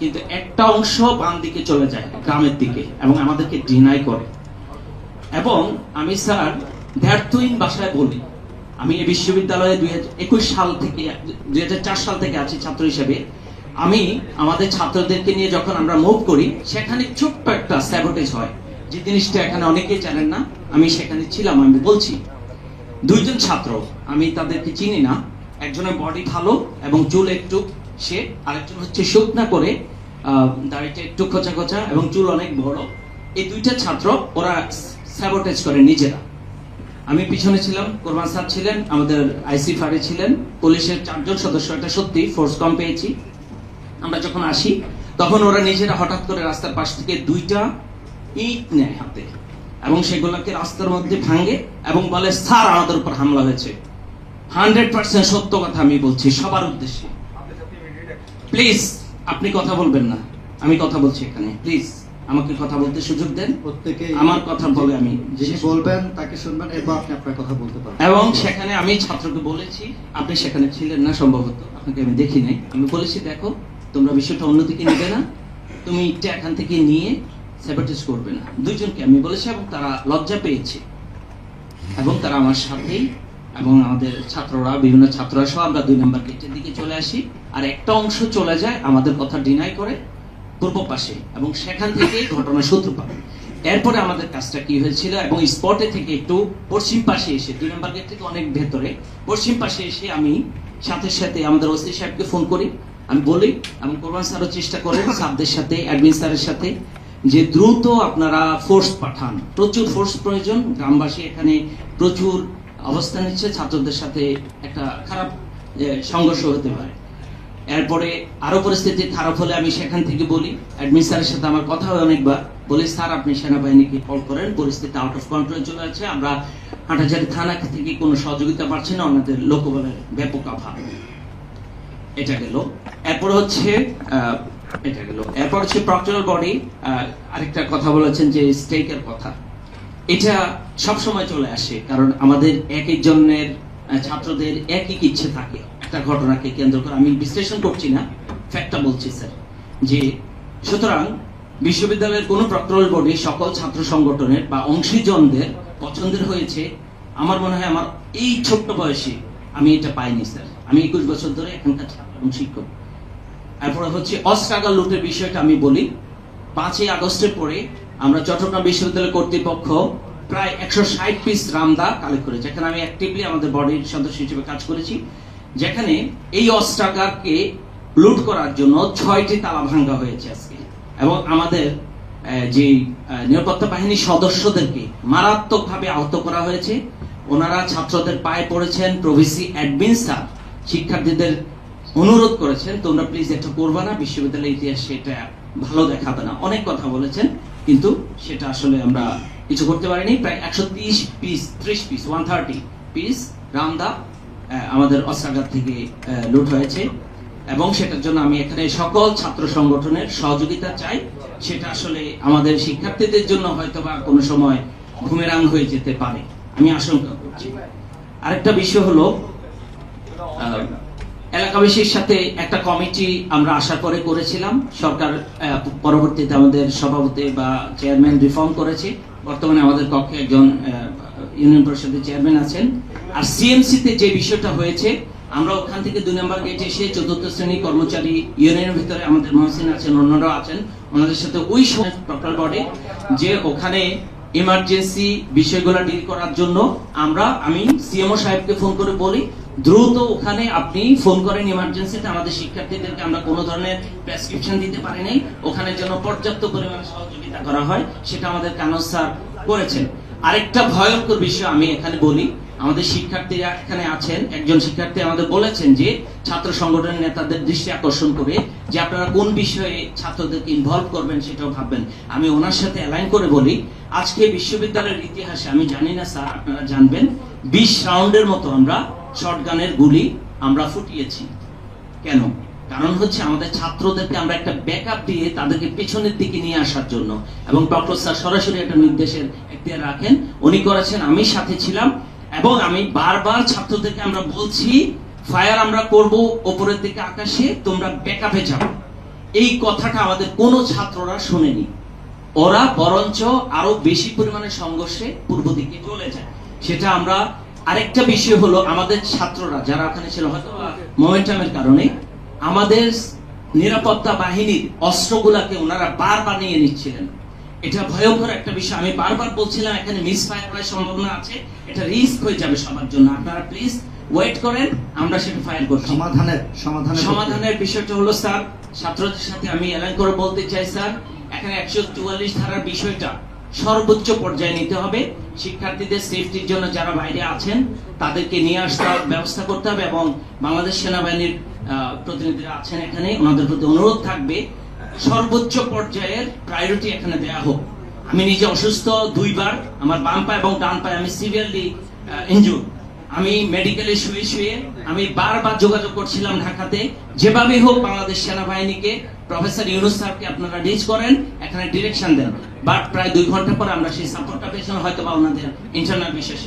কিন্তু একটা অংশ বাম দিকে চলে যায়, গ্রামের দিকে, এবং আমাদেরকে ডিনাই করে। এবং আমি, স্যার ব্যর্থহীন ভাষায় বলি, আমি এই বিশ্ববিদ্যালয়ে দুই একুশ সাল থেকে, দুই সাল থেকে আছি ছাত্র হিসেবে। আমি আমাদের ছাত্রদেরকে নিয়ে যখন আমরা মুভ করি, সেখানে ছোট্ট একটা স্যাবোটেজ হয়। যে জিনিসটা এখানে অনেকেই জানেন না, আমি সেখানে ছিলাম, আমি বলছি, দুইজন ছাত্র, আমি তাদেরকে চিনি না, একজনের বডি ভালো এবং চুল একটু সে আরেকজন হচ্ছে শুকনা করে দাড়িটা একটু খোঁচা খোঁচা এবং চুল অনেক বড়। এই দুইটা ছাত্র ওরা স্যাবোটেজ করে নিজেরা। আমি পিছনে ছিলাম, কোরবান স্যার ছিলেন, আমাদের আইসি ফারে ছিলেন, পুলিশের চারজন সদস্য এটা সত্যি ফোর্স কম পেয়েছি। আমরা যখন আসি, তখন ওরা নিজেরা হঠাৎ করে রাস্তার পাশ থেকে দুইটা ইট নেয় হাতে এবং সেগুলোকে রাস্তার মধ্যে ভাঙে এবং বলে, স্যার, আমাদের উপর হামলা হয়েছে। হান্ড্রেড পার্সেন্ট সত্য কথা আমি বলছি, সবার উদ্দেশ্যে। প্লিজ আপনি কথা বলবেন না। আমি কথা বলছি এখানে। প্লিজ আমাকে কথা বলতে সুযোগ দেন। প্রত্যেকে আমার কথা বলে আমি যিনি বলবেন তাকে শুনবেন এরপর আপনি আপনার কথা বলতে পারবেন। এবং সেখানে আমি ছাত্রকে বলেছি আপনি সেখানে ছিলেন না সম্ভবত আপনাকে আমি দেখি নাই। আমি বলেছি দেখো তোমরা বিষয়টা অন্যদিকে নেবে না। তুমি ইটটা এখান থেকে নিয়ে স্যাবাটাইজ করবে না। দুইজনকে আমি বলেছি এবং তারা লজ্জা পেয়েছে। এবং তারা আমার সাথেই এবং আমাদের ছাত্ররা, বিভিন্ন ছাত্ররা সহ আমরা দুই নম্বর গেটের দিকে চলে আসি। আর একটা অংশ চলে যায়, আমাদের কথা ডিনাই করে, পূর্ব পাশে এবং সেখান থেকে ঘটনার সূত্রপাত। এরপরে আমাদের কাজটা কি হয়েছিল এবং স্পটে থেকে একটু পশ্চিম পাশে এসে, দুই নম্বর গেট থেকে অনেক ভেতরে, পশ্চিম পাশে এসে আমি সাথে সাথে আমাদের ওসি সাহেবকে ফোন করি। আমি বলি, এবং কোরবান স্যারও চেষ্টা করেন সাবদের সাথে অ্যাডমিন স্যারের সাথে, যে দ্রুত আপনারা ফোর্স পাঠান। প্রচুর ফোর্স প্রয়োজন, গ্রামবাসী এখানে প্রচুর অবস্থান নিচ্ছে ছাত্রদের সাথে একটা খারাপ সংঘর্ষ হতে পারে। এরপরে আরও পরিস্থিতি খারাপ হলে আমি সেখান থেকে বলি অ্যাডমিন স্যারের সাথে আমার কথা হয় অনেকবার, বলি, স্যার, আপনি সেনাবাহিনীকে কল করেন, পরিস্থিতি আউট অফ কন্ট্রোল চলে আছে আমরা হাটাজারি থানা থেকে কোনো সহযোগিতা পাচ্ছি না ওনাদের লোকবলের ব্যাপক অভাব। এটা গেল। এরপর হচ্ছে এটা গেল। এরপর হচ্ছে প্রক্টরাল বডি আরেকটা কথা বলেছেন যে স্টেকের কথা। এটা সব সময় চলে আসে, কারণ আমাদের এক একজনের ছাত্রদের এক এক ইচ্ছে থাকে। একটা ঘটনাকে কেন্দ্র করে আমি বিশ্লেষণ করছি না ফ্যাক্টটা বলছি স্যার যে সুতরাং বিশ্ববিদ্যালয়ের কোনো প্রক্টরাল বডি সকল ছাত্র সংগঠনের বা অংশীজনদের পছন্দের হয়েছে, আমার মনে হয় আমার এই ছোট্ট বয়সে আমি এটা পাইনি স্যার আমি একুশ বছর ধরে এখানকার ছাত্র এবং শিক্ষক। এরপরে হচ্ছে অস্ট্রাগাল লুটের বিষয়টা আমি বলি। পাঁচই আগস্টের পরে আমরা চট্টগ্রাম বিশ্ববিদ্যালয় কর্তৃপক্ষ প্রায় একশো ষাট পিস রামদা কালেক্ট করেছি। যেখানে আমি অ্যাক্টিভলি আমাদের বডির সদস্য হিসেবে কাজ করেছি। যেখানে এই অস্ত্রাগারকে লুট করার জন্য ছয়টি তালা ভাঙ্গা হয়েছে আজকে। এবং আমাদের যে নিরাপত্তা বাহিনীর সদস্যদেরকে মারাত্মকভাবে আহত করা হয়েছে। ওনারা ছাত্রদের পায়ে পড়েছেন, প্রভিসি অ্যাডমিন স্যার শিক্ষার্থীদের অনুরোধ করেছেন, তোমরা প্লিজ এটা করবা না, বিশ্ববিদ্যালয়ের ইতিহাসে এটা ভালো দেখাবে না। অনেক কথা বলেছেন। কিন্তু সেটা আসলে আমরা কিছু করতে পারিনি। প্রায় একশো তিরিশ পিস ত্রিশ পিস ওয়ান থার্টি পিস রামদা আমাদের অস্ত্রাগার থেকে লুট হয়েছে। এবং সেটার জন্য আমি এখানে সকল ছাত্র সংগঠনের সহযোগিতা চাই। সেটা আসলে আমাদের শিক্ষার্থীদের জন্য হয়তো বা কোনো সময় ঘুমেরাং হয়ে যেতে পারে। আমি আশঙ্কা করছি। আরেকটা বিষয় হলো এলাকাবাসীর সাথে একটা কমিটি আমরা আশা করে করেছিলাম। সরকার পরবর্তীতে আমাদের সভাপতি বা চেয়ারম্যান রিফর্ম করেছে। বর্তমানে আমাদের কক্ষে একজন ইউনিয়ন পরিষদের চেয়ারম্যান আছেন। আর সিএমসি তে যে বিষয়টা হয়েছে, আমরা ওখান থেকে দুই নম্বর গেটে এসে চতুর্থ শ্রেণি কর্মচারী ইউনিয়নের ভিতরে আমাদের মহসিন আছেন, অন্যরাও আছেন। ওনাদের সাথে ওই সময় বডি যে ওখানে ইমার্জেন্সি বিষয়গুলো ডিল করার জন্য আমরা, আমি সিএমও সাহেবকে ফোন করে বলি দ্রুত ওখানে আপনি ফোন করেন ইমার্জেন্সিতে আমাদের শিক্ষার্থীদেরকে আমরা কোনো ধরনের প্রেসক্রিপশন দিতে পারি নাই। ওখানে যেন পর্যাপ্ত পরিমাণে সহযোগিতা করা হয়, সেটা আমাদের কানজ স্যার করেছেন। আরেকটা ভয়ঙ্কর বিষয় আমি এখানে বলি, আমাদের শিক্ষার্থীরা এখানে আছেন, একজন শিক্ষার্থী আমাদের বলেছেন যে ছাত্র সংগঠনের নেতাদের দৃষ্টি আকর্ষণ করে যে আপনারা কোন বিষয়ে ছাত্রদেরকে ইনভলভ করবেন সেটাও ভাববেন। আমি ওনার সাথে অ্যালাইন করে বলি, আজকে বিশ্ববিদ্যালয়ের ইতিহাসে, আমি জানি না স্যার, আপনারা জানবেন, বিশ রাউন্ডের মতো আমরা শর্টগানের গুলি আমরা ফুটিয়েছি। কেন? কারণ হচ্ছে আমাদের ছাত্রদেরকে আমরা একটা ব্যাকআপ দিয়ে তাদেরকে পেছনের দিকে নিয়ে আসার জন্য। এবং ডক্টর স্যার সরাসরি একটা নির্দেশের এখতিয়ার রাখেন। উনি করেছেন, আমি সাথে ছিলাম। এবং আমি বারবার ছাত্রদেরকে আমরা বলছি, ফায়ার আমরা করব ওপরের দিকে আকাশে, তোমরা ব্যাকআপে যাও। এই কথাটা আমাদের কোনো ছাত্ররা শোনেনি। ওরা বরঞ্চ আরও বেশি পরিমাণে সংঘর্ষে পূর্ব দিকে চলে যায়। সেটা আমরা আরেকটা বিষয় হলো আমাদের ছাত্ররা যারা ওখানে ছিল হয়তো মোমেন্টামের কারণে আমাদের নিরাপত্তা বাহিনীর অস্ত্রগুলাকে ওনারা বারবার নিয়ে নিচ্ছিলেন। এটা ভয়ঙ্কর একটা বিষয়। আমি বারবার বলছিলাম এখানে মিস ফায়ার করার সম্ভাবনা আছে। এটা রিস্ক হয়ে যাবে সবার জন্য। আপনারা প্লিজ ওয়েট করেন আমরা সেটা ফায়ার করছি। সমাধানের সমাধানের সমাধানের বিষয়টা হলো স্যার ছাত্রদের সাথে আমি এলান করে বলতে চাই স্যার এখানে একশো চুয়াল্লিশ ধারার বিষয়টা সর্বোচ্চ পর্যায়ে নিতে হবে। শিক্ষার্থীদের সেফটির জন্য যারা বাইরে আছেন, তাদেরকে নিয়ে আসতে ব্যবস্থা করতে হবে এবং বাংলাদেশ সেনাবাহিনীর প্রতিনিধিরা আছেন এখানে, ওনাদের প্রতি অনুরোধ থাকবে। সর্বোচ্চ পর্যায়ের প্রায়োরিটি এখানে দেয়া হোক। আমি নিজে অসুস্থ, দুইবার, আমার বাম পা এবং ডান পায়ে আমি সিভিয়ারলি ইনজুর আমি মেডিকেলে শুয়ে শুয়ে, আমি বারবার যোগাযোগ করছিলাম ঢাকাতে। যেভাবে হোক বাংলাদেশ সেনাবাহিনীকে প্রফেসর ইউনুস স্যারকে আপনারা রিচ করেন, এখানে ডিরেকশন দেন। বাট প্রায় দুই ঘণ্টা পর আমরা সেই সাপোর্টটা পেয়েছিলাম হয়তো বা ওনাদের ইন্টারনাল বিষয়